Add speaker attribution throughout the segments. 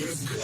Speaker 1: Let's go.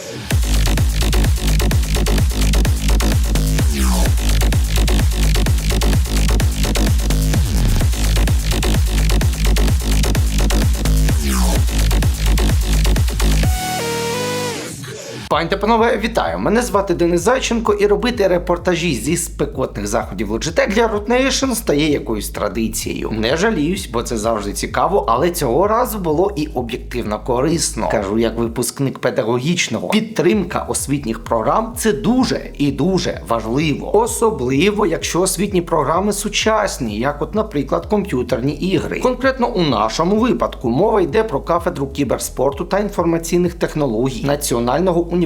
Speaker 1: Пані та панове, вітаю! Мене звати Денис Зайченко, і робити репортажі зі спекотних заходів Logitech для Root Nation стає якоюсь традицією. Не жаліюсь, бо це завжди цікаво, але цього разу було і об'єктивно корисно. Кажу, як випускник педагогічного. Підтримка освітніх програм це дуже і дуже важливо. Особливо, якщо освітні програми сучасні, як, от, наприклад, комп'ютерні ігри. Конкретно у нашому випадку мова йде про кафедру кіберспорту та інформаційних технологій Національного університету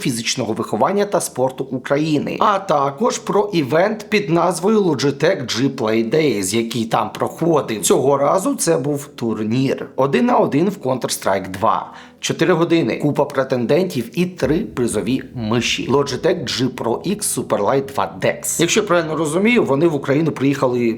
Speaker 1: фізичного виховання та спорту України, а також про івент під назвою Logitech G Play Days, який там проходив. Цього разу це був турнір. Один на один в Counter-Strike 2. 4 години, купа претендентів і три призові миші. Logitech G Pro X Superlight 2 Dex. Якщо я правильно розумію, вони в Україну приїхали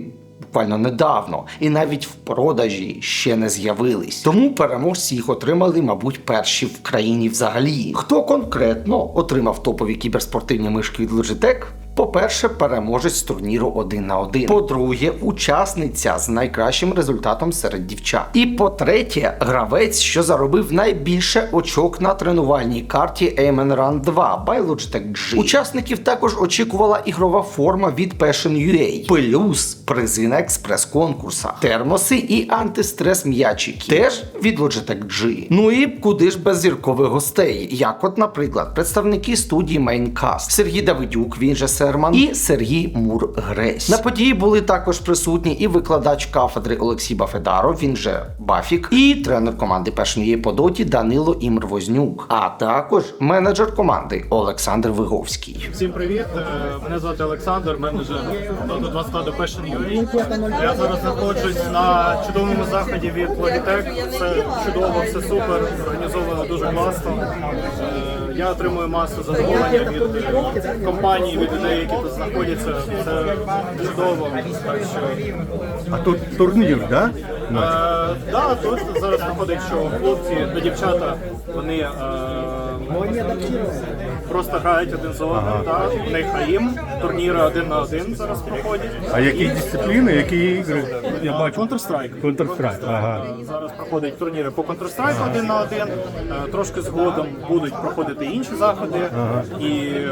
Speaker 1: буквально недавно, і навіть в продажі ще не з'явились. Тому переможці їх отримали, мабуть, перші в країні взагалі. Хто конкретно отримав топові кіберспортивні мишки від Logitech? По-перше, переможець турніру один на один. По-друге, учасниця з найкращим результатом серед дівчат. І по-третє, гравець, що заробив найбільше очок на тренувальній карті Aim'n Run 2 by Logitech G. Учасників також очікувала ігрова форма від Passion.ua, плюс призи на експрес-конкурсах, термоси і антистрес м'ячики. Теж від Logitech G. Ну і куди ж без зіркових гостей, як от, наприклад, представники студії Maincast Сергій Давидюк, він же Серман, і Сергій Мур Гресь. На події були також присутні і викладач кафедри Олексій Бафедаров, він же Бафік, і тренер команди першої по доті Данило Імрвознюк, а також менеджер команди Олександр Виговський.
Speaker 2: Всім привіт! Е, Мене звати Олександр, менеджер Dota 2 до Я зараз знаходжусь на чудовому заході від Logitech. Все чудово, все супер, організовано дуже класно. Я отримую масу задоволення від компаній, від людей, які тут знаходяться. Це чудово. Так що
Speaker 3: А тут турнір, да?
Speaker 2: Е, да, тут зараз виходить, що хлопці та дівчата вони е, просто грають один з одним. Да? У них АІМ, турніри один на один зараз проходять.
Speaker 3: А які дисципліни, які ігри? Я бачу.
Speaker 2: Counter-Strike.
Speaker 3: Counter-Strike, ага.
Speaker 2: Зараз проходять турніри по Counter-Strike один на один. Е, Трошки згодом будуть проходити інші заходи, і е,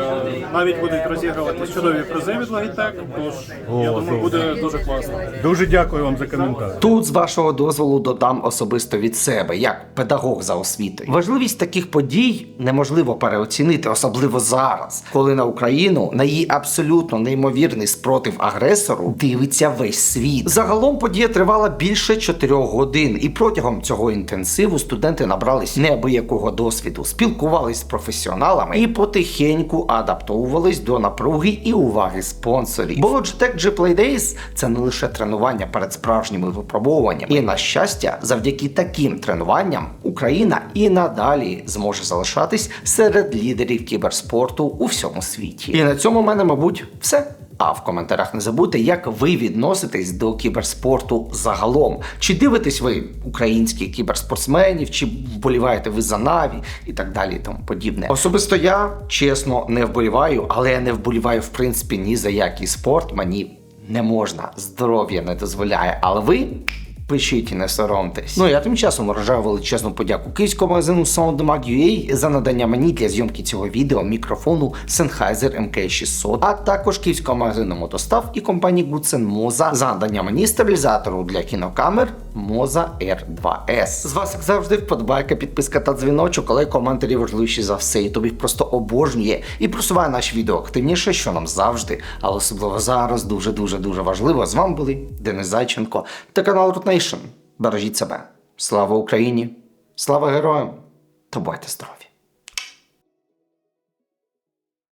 Speaker 2: навіть будуть розігрувати чудові призи від Logitech. Тож я
Speaker 3: О,
Speaker 2: думаю, буде дуже класно.
Speaker 3: Дуже дякую вам за коментар.
Speaker 1: Тут, з вашого дозволу, додам особисто від себе, як педагог за освітою. Важливість таких подій неможливо переоцінити, особливо зараз, коли на Україну на її абсолютно неймовірний спротив агресору дивиться весь світ. Загалом подія тривала більше 4 годин, і протягом цього інтенсиву студенти набрались неабиякого досвіду, спілкувались з професіоналами і потихеньку адаптовувались до напруги і уваги спонсорів. Бо Logitech G Play Days – це не лише тренування перед справжніми випробовуваннями. І на щастя, завдяки таким тренуванням Україна і надалі зможе залишатись серед лідерів кіберспорту у всьому світі. І на цьому в мене, мабуть, все. А в коментарях не забудьте, як ви відноситесь до кіберспорту загалом. Чи дивитесь ви українських кіберспортсменів, чи вболіваєте ви за Наві і так далі, і тому подібне. Особисто я чесно не вболіваю, але я не вболіваю в принципі ні за який спорт. Мені не можна, здоров'я не дозволяє. Але ви пишіть і не соромтесь. Ну я тим часом вражаю величезну подяку київському магазину SoundMag.ua за надання мені для зйомки цього відео мікрофону Sennheiser MK600, а також київського магазину мотостав і компанії Goodsen Moza за надання мені стабілізатору для кінокамер Moza R2S. З вас, як завжди, вподобайка, підписка та дзвіночок, але коментарі важливіші за все. І тобі просто обожнює і просуває наші відео активніше, що нам завжди, але особливо зараз дуже дуже дуже важливо. З вами були Денис Зайченко та канал Рутнейшн. Бережіть себе. Слава Україні! Слава героям! Та будьте здорові!